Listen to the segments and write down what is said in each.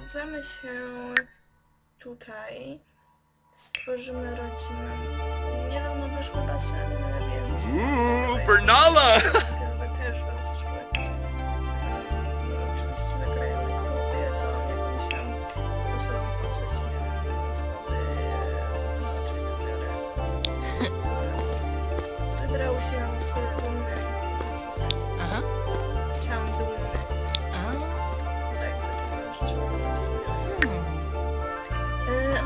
Przeprowadzamy się tutaj. Stworzymy rodzinę. Niedawno doszły baseny, więc... Uuu, Bernala! Też doszły. No, oczywiście kobietą, jakąś tam osobą postać, nie wiem, osoby, zobaczę, biorę. Wybrał się dumny,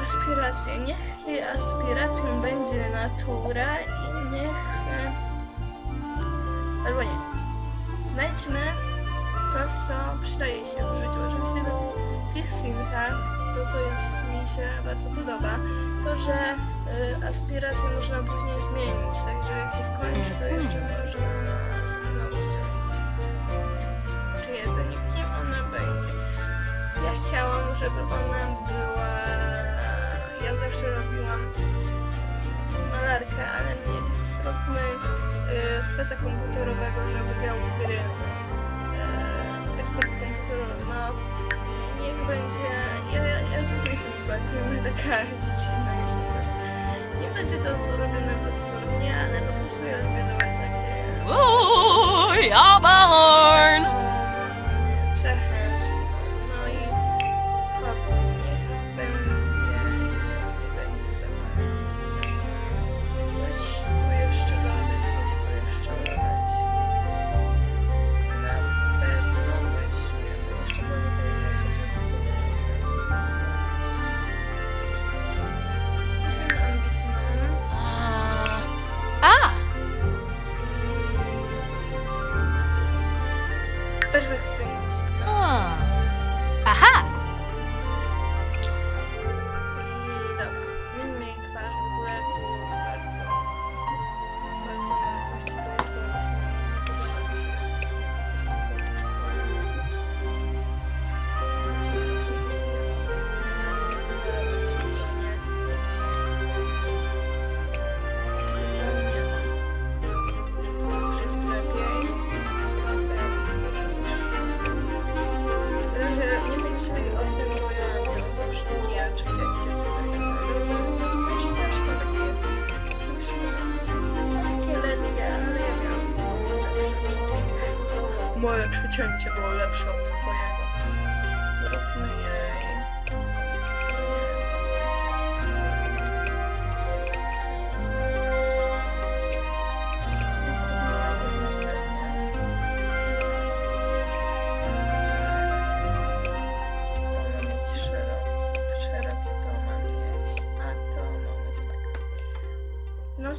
aspiracje. Niech jej aspiracją będzie natura i niech... E, albo nie. Znajdźmy coś, co przydaje się w życiu. Oczywiście w tych Simsach, to co jest mi się bardzo podoba, to że e, aspiracje można później zmienić, także jak się skończy, to jeszcze można wziąć. Czy jedzenie? Kim ona będzie? Ja chciałam, żeby ona była. Ja zawsze robiłam malarkę, ale nie zróbmy y, speca komputerowego, żeby grał w gry. Y, ekspert komputerowy, no niech będzie. Ja, ja, ja sobie jestem chyba taka dziecinna jestem dość. Nie będzie to zrobione pod wzór mnie, ale po prostu ja lubię dawać takie Uuu, Jabahorn! Moje przecięcie było lepsze od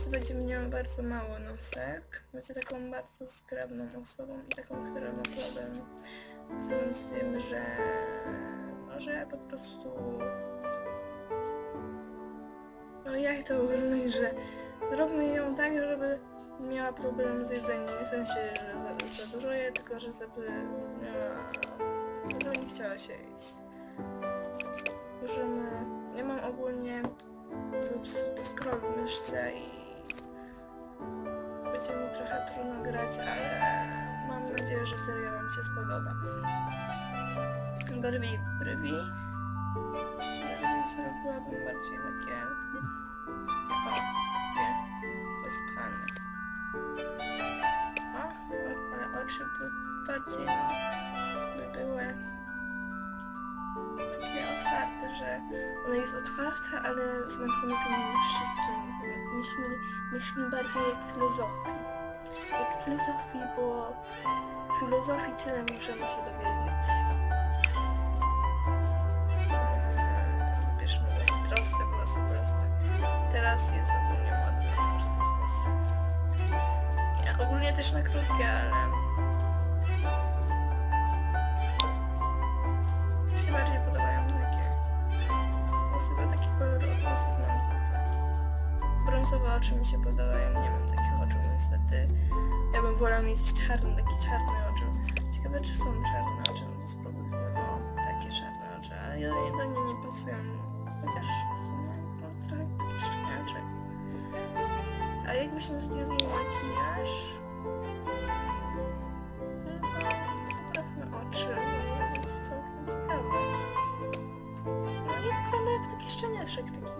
Nos będzie miał bardzo mało nosek. Będzie taką bardzo skromną osobą i taką, która ma problem, problem z tym, że no, po prostu no jak to uznać, że zróbmy ją tak, żeby miała problem z jedzeniem. Nie w sensie, że za, za dużo je, tylko że żeby miała no nie chciała się iść. Możemy... Ja mam ogólnie zepsuty scroll w myszce i będzie mi trochę trudno grać, ale mam nadzieję, że seria wam się spodoba. Brwi, brwi. Brwi zrobiłabym bardziej takie... Nie, zaspane. O, ale oczy bardziej no, by były że ona jest otwarta, ale zamknięta tymi wszystkim. Myślmy, myślmy bardziej jak filozofii. Jak filozofii, bo w filozofii tyle możemy się dowiedzieć. Eee, Bierzmy włosy proste, włosy proste. Teraz jest ogólnie na proste włosy. Ja, ogólnie też na krótkie, ale zwykle. Brązowe oczy mi się podobają, nie mam takich oczu niestety. Ja bym wolała mieć czarne, takie czarne oczy. Ciekawe czy są czarne oczy, no to spróbujmy. O, takie czarne oczy, ale ja do nie nie pasują. Chociaż w sumie no, trochę szczeniaczek. A jakbyśmy zdjęli makijaż? Ciekawe. jak taki szczeniaczek, taki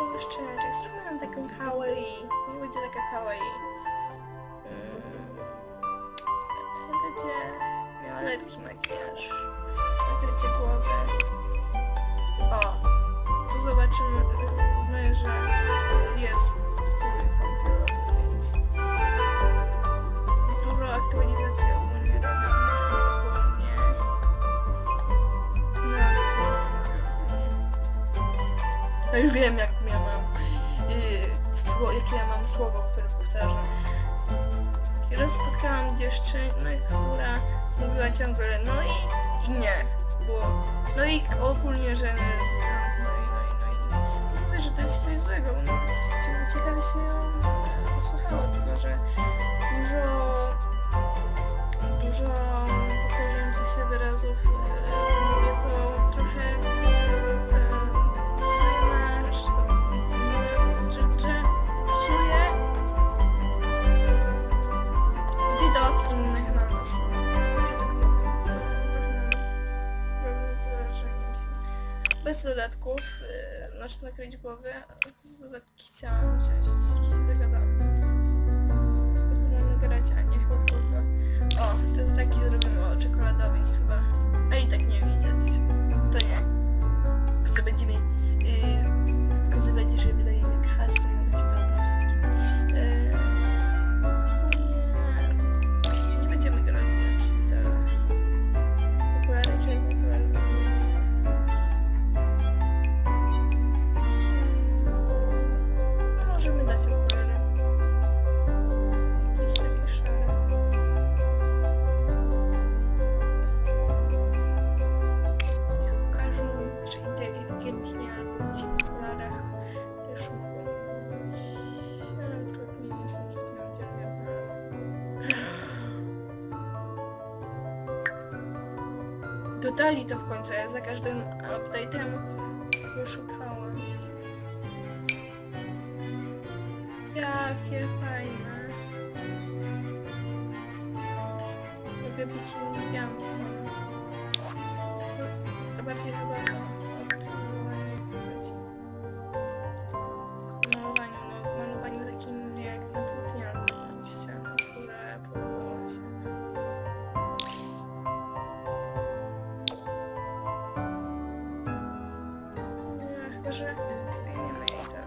bardzo typowy szczeniaczek. Zróbmy nam taką kawaii. Nie będzie taka kawaii. Mm, będzie miała lekki makijaż. Nakrycie głowy. O, tu zobaczymy, my, że jest strój kąpielowy, więc dużo aktualizacji ogólnie dużo. No już wiem, jak ja mam słowo, które powtarzam. I raz spotkałam dziewczynę, która mówiła ciągle no i, i nie. Było no i ogólnie, że no i, no i, no i. Nie mówię, że to jest coś złego, no cie- ciekawie się e, posłuchało, tylko że dużo, dużo powtarzających się wyrazów e, mówię to trochę Bez dodatków, yy, znaczy nakryć głowę, dodatki chciałam wziąć, się zagadałam. Będziemy grać, a nie chyba. O, to taki zrobimy o czekoladowy chyba. A i tak nie Dodali to w końcu, ja za każdym update'em go szukałam. Jakie fajne. Mogę być indianką. To, to bardziej chyba o, Nie, chyba, że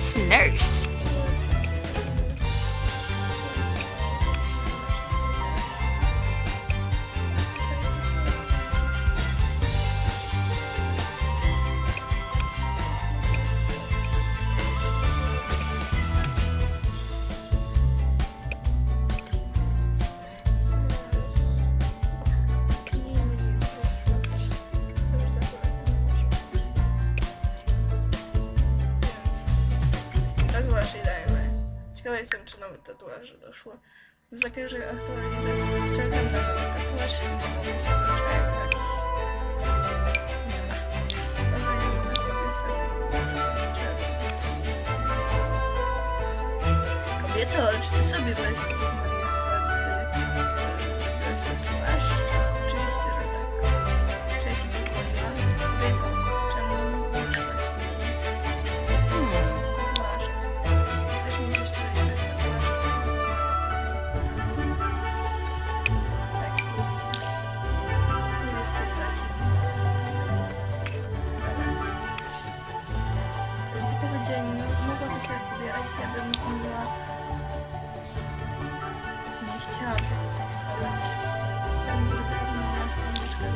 nurse. Nowe tatuaże doszło. Za każdej aktualizacji czekam na tatuaż i sobie Kobieto, czy ty sobie weź się bym z nim była... Nie chciałabym seksować. Będzie pewnie miała spędziczkę.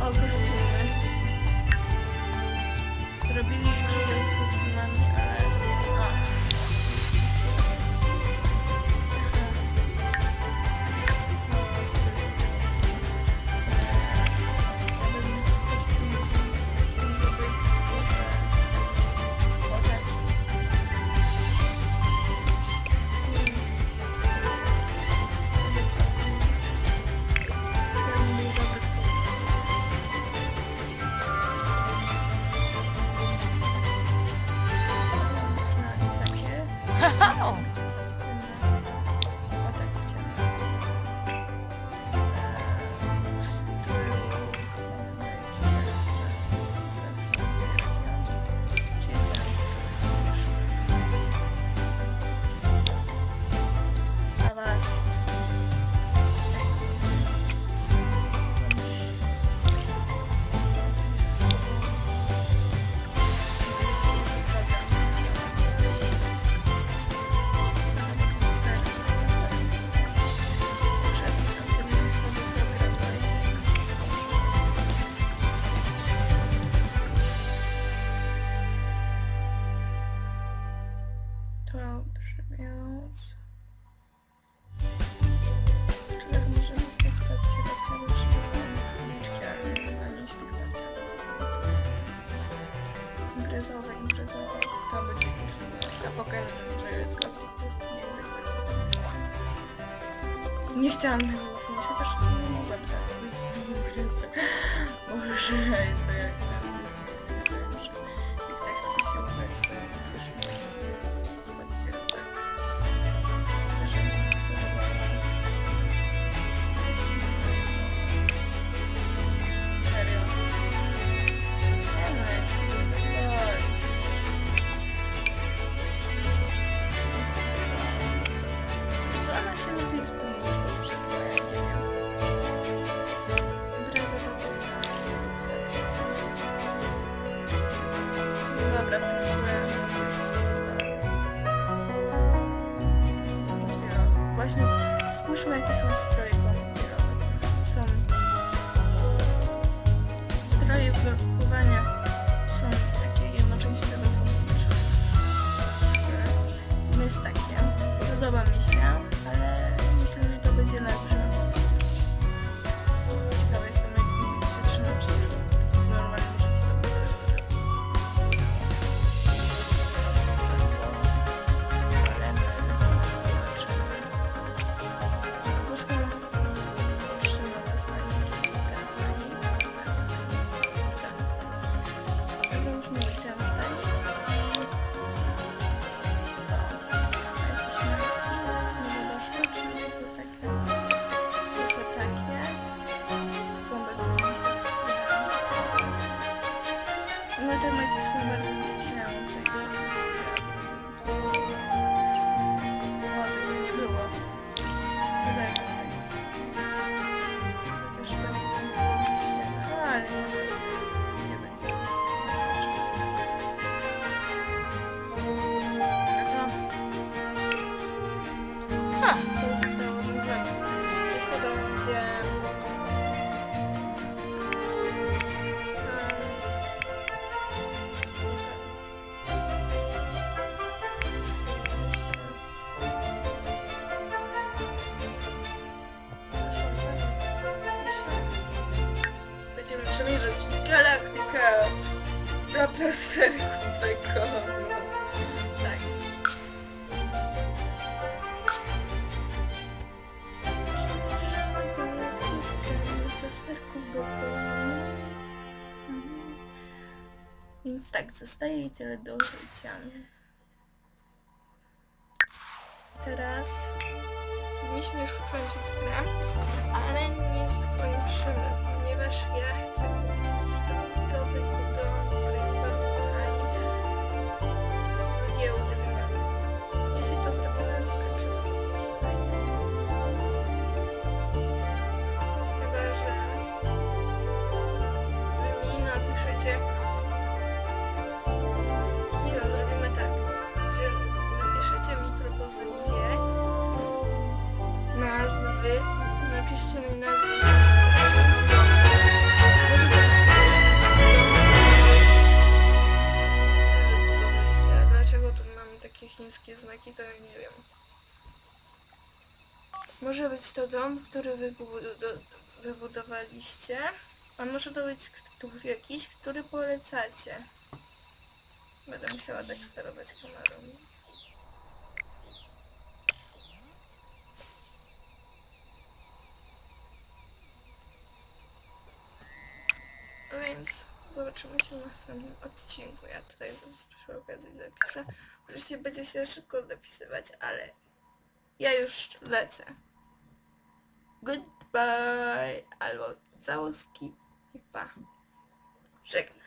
o kostiumy. Zrobili 30 Не хотела на голосовать, это что-то не могу отправить. Уже из-за now. Bekonu. Tak. Bekonu. Mhm. Więc tak, zostaje jej tyle do życia. Teraz powinniśmy już kończyć grę, ale nie skończymy, ponieważ ja chcę kupić jakiś dodatkowy kudon, który to dom, który wybudo- wybudowaliście, a może to być jakiś, który polecacie. Będę musiała tak sterować kamerą. Więc zobaczymy się w następnym odcinku. Ja tutaj przy okazji zapiszę. Oczywiście będzie się szybko zapisywać, ale ja już lecę. Goodbye albo całuski i pa. Żegnam.